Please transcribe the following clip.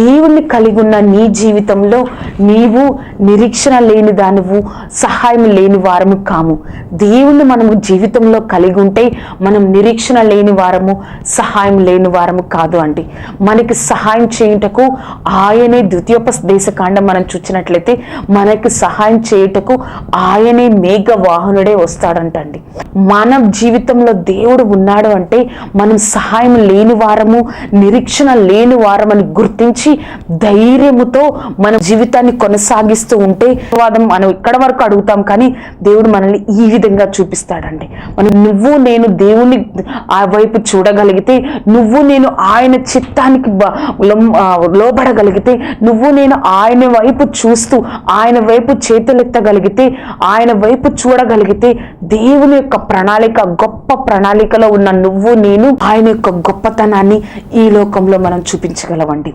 దేవుణ్ణి కలిగి ఉన్న నీ జీవితంలో నీవు నిరీక్షణ లేని దానివు సహాయం లేని వారము కాము. దేవుణ్ణి మనము జీవితంలో కలిగి ఉంటే మనం నిరీక్షణ లేని వారము సహాయం లేని వారము కాదు అండి. మనకి సహాయం చేయుటకు ఆయనే ద్వితీయోపదేశకాండం మనం చూసినట్లయితే మనకి సహాయం చేయుటకు ఆయనే మేఘ వాహనుడే వస్తాడంటండి. మన జీవితంలో దేవుడు ఉన్నాడు అంటే మనం సహాయం లేని వారము నిరీక్షణ లేని వారమని గుర్తించి ధైర్యముతో మన జీవితాన్ని కొనసాగిస్తూ ఉంటే వాదం మనం ఇక్కడ వరకు అడుగుతాం కానీ దేవుడు మనల్ని ఈ విధంగా చూపిస్తాడండి. మనం నువ్వు నేను దేవుని ఆ వైపు చూడగలిగితే నువ్వు నేను ఆయన చిత్తానికి లోబడగలిగితే నువ్వు నేను ఆయన వైపు చూస్తూ ఆయన వైపు చేతులెత్తగలిగితే ఆయన వైపు చూడగలిగితే దేవుని యొక్క ప్రణాళిక గొప్ప ప్రణాళికలో ఉన్న నువ్వు నేను ఆయన యొక్క గొప్పతనాన్ని ఈ లోకంలో మనం చూపించగలవండి